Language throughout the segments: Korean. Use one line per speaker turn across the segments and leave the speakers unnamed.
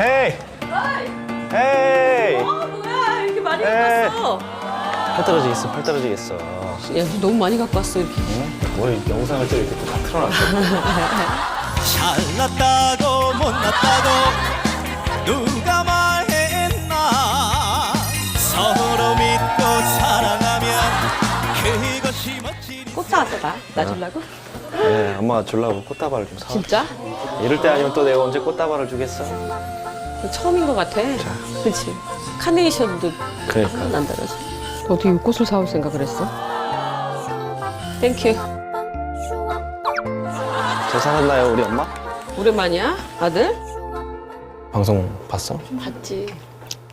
헤이! 헤이! 어 뭐야 이렇게 많이 헤이. 갔어. 팔 떨어지겠어, 팔 떨어지겠어.
야, 너 너무 많이 갖고 왔어 이렇게.
원래 영상을 때 이렇게 또다 틀어놨어.
잘났다고 못났다고 누가 말했나 서로 믿고 사랑하면 그것이 멋진
꽃 사왔어 나. 어? 나 주려고?
네, 엄마가 주려고 꽃다발을 좀 사.
진짜?
이럴 때 아니면 또 내가 언제 꽃다발을 주겠어?
처음인 것 같아. 그렇지. 카네이션도
그러니까.
난다라서. 어떻게 이 꽃을 사올 생각을 했어? 땡큐.
잘 살았나요, 우리 엄마?
오랜만이야, 아들?
방송 봤어?
봤지.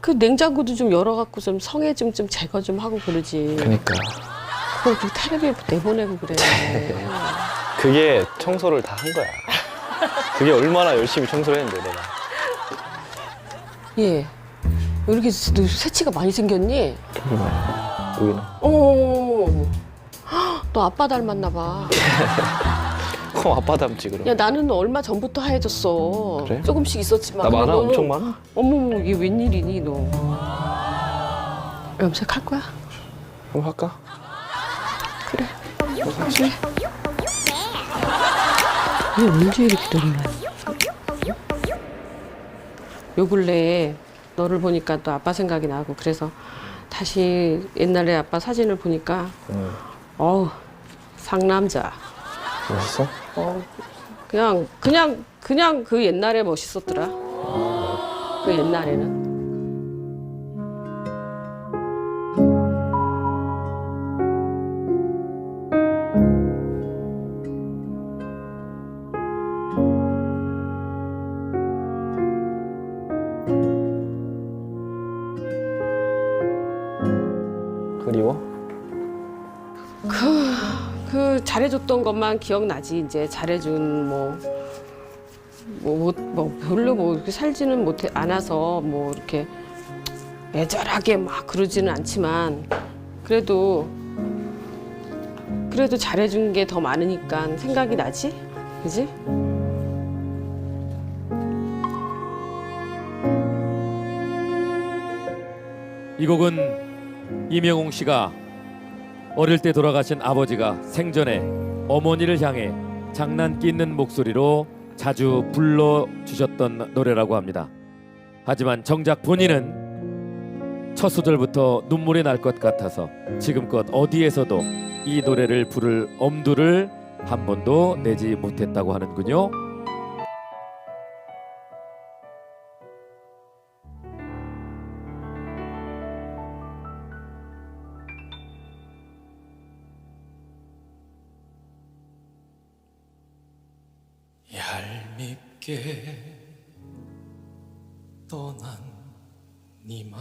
그 냉장고도 좀 열어갖고 좀 성에 좀, 좀 제거 좀 하고 그러지.
그니까.
그걸 그 텔레비에 내보내고 그래.
그게 청소를 다 한 거야. 그게 얼마나 열심히 청소를 했는데, 내가.
예. 왜 이렇게 너 새치가 많이 생겼니?
여기는.
어머. 너 아빠 닮았나 봐.
어, 아빠 닮지, 그럼.
야 나는 얼마 전부터 하얘졌어.
그래?
조금씩 있었지만.
나 많아?
너는-
엄청 많아?
어머 이게 웬일이니 너? 염색할 거야?
한번 할까?
그래. 왜 언제 이렇게 놀라? 요 근래에 너를 보니까 또 아빠 생각이 나고 그래서 다시 옛날에 아빠 사진을 보니까
응.
어우 상남자.
멋있어?
어 그냥 그냥 그냥 그 옛날에 멋있었더라. 그 옛날에는.
그리워?
그 잘해줬던 것만 기억나지 이제 잘해준 뭐. 뭐, 뭐, 뭐 별로 뭐 이렇게 살지는 못해 않아서 뭐 이렇게 애절하게 막 그러지는 않지만 그래도 그래도 잘해준 게 더 많으니까 생각이 나지, 그지?
이 곡은 이명웅 씨가 어릴 때 돌아가신 아버지가 생전에 어머니를 향해 장난기 있는 목소리로 자주 불러 주셨던 노래라고 합니다. 하지만 정작 본인은 첫 소절부터 눈물이 날 것 같아서 지금껏 어디에서도 이 노래를 부를 엄두를 한 번도 내지 못했다고 하는군요.
얄밉게 떠난 니마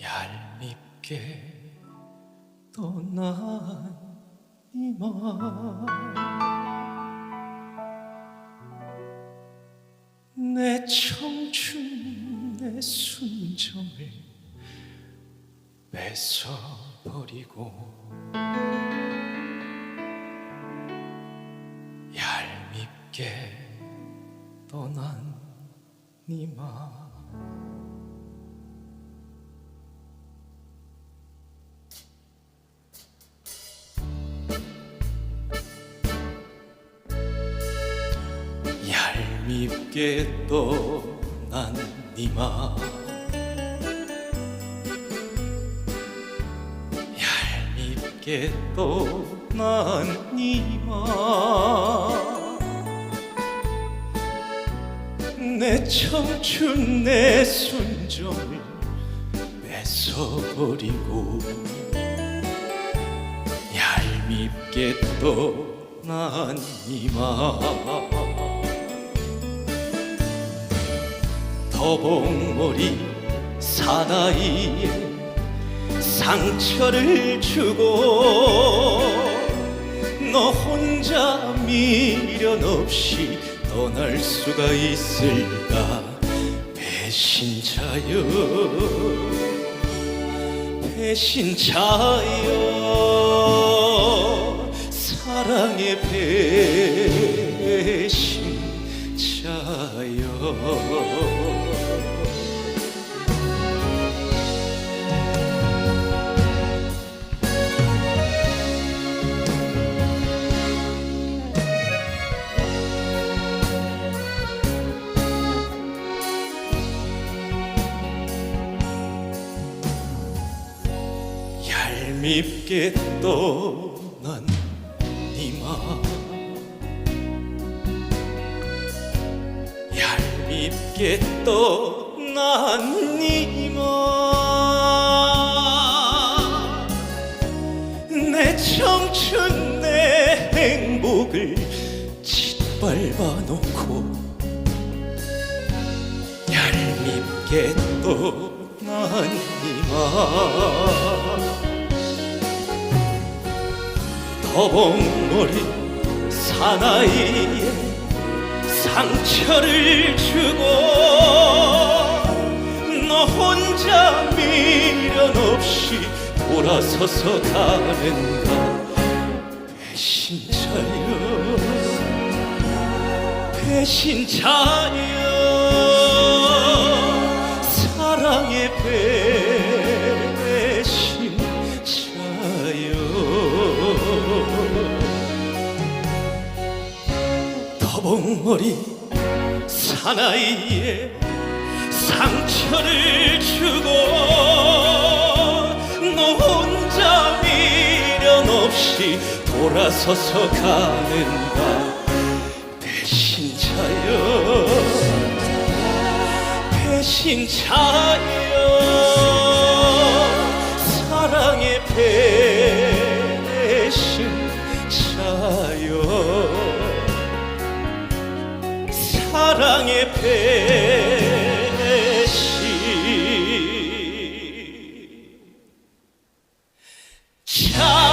얄밉게 떠난 니마 내 청춘 내 순정을 뺏어버리고 얄밉게 떠난 니마 얄밉게 떠난 니마 얄밉게 떠난 니마 내 청춘 내 순정을 뺏어버리고 얄밉게 떠난 니마 더벅머리 사나이에 상처를 주고 너 혼자 미련 없이 떠날 수가 있을까? 배신자여 배신자여 사랑의 배신자여 밉게 떠난 니마 얄밉게 떠난 니마 내 청춘 내 행복을 짓밟아 놓고 얄밉게 떠난 니마 더벅머리 사나이에 상처를 주고 너 혼자 미련 없이 돌아서서 가는가? 배신자여 배신자여 사랑의 배 더벅머리 사나이에 상처를 주고 너 혼자 미련 없이 돌아서서 가는가? 배신자여. 배신자여. 사랑의 배 사랑의 배신. 차여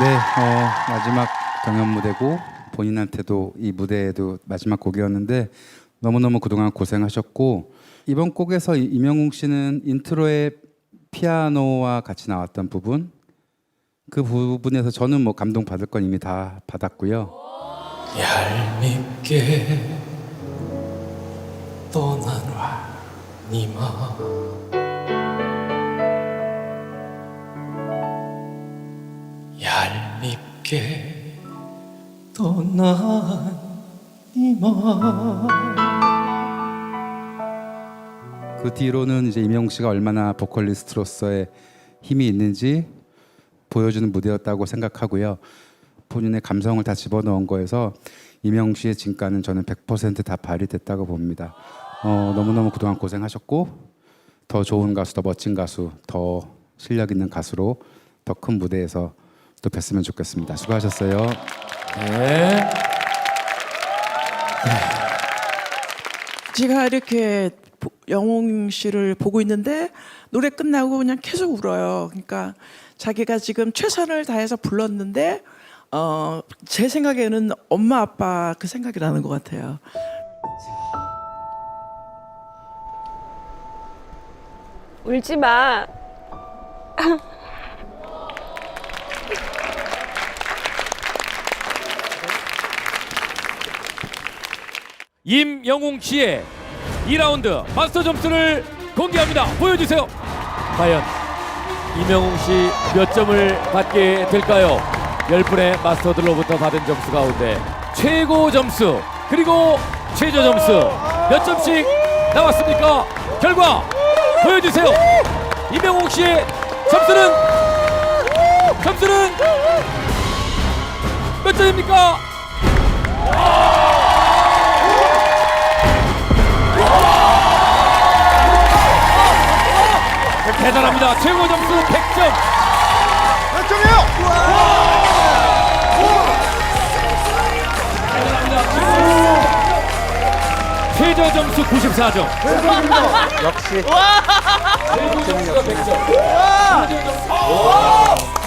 네, 어, 마지막 경연 무대고 본인한테도 이 무대에도 마지막 곡이었는데 너무너무 그동안 고생하셨고 이번 곡에서 이- 이명웅 씨는 인트로에 피아노와 같이 나왔던 부분 그 부분에서 저는 뭐 감동 받을 건 이미 다 받았고요.
얄밉게 떠난 니마 얄밉게 떠난 니마
그 뒤로는 이제 이명웅 씨가 얼마나 보컬리스트로서의 힘이 있는지 보여주는 무대였다고 생각하고요. 본인의 감성을 다 집어넣은 거에서 이명웅 씨의 진가는 저는 100%다 발휘됐다고 봅니다. 어, 너무너무 그동안 고생하셨고 더 좋은 가수, 더 멋진 가수, 더 실력 있는 가수로 더 큰 무대에서 또 뵀으면 좋겠습니다. 수고하셨어요.
네.
제가 이렇게 보- 영웅 씨를 보고 있는데 노래 끝나고 그냥 계속 울어요. 그러니까 자기가 지금 최선을 다해서 불렀는데 어, 제 생각에는 엄마 아빠 그 생각이 나는 것 같아요.
울지 마.
임영웅 씨의 2라운드 마스터 점수를 공개합니다. 보여주세요. 과연 임영웅 씨 몇 점을 받게 될까요? 10분의 마스터들로부터 받은 점수 가운데 최고 점수 그리고 최저 점수 몇 점씩 나왔습니까? 결과 보여주세요. 임영웅 씨의 점수는 점수는 몇 점입니까? 대단합니다. 최고 점수 100점. 몇 점이에요? 와! 대단합니다. 최저 점수 94점.
역시. 최고 점수가 100점. 최저 점수.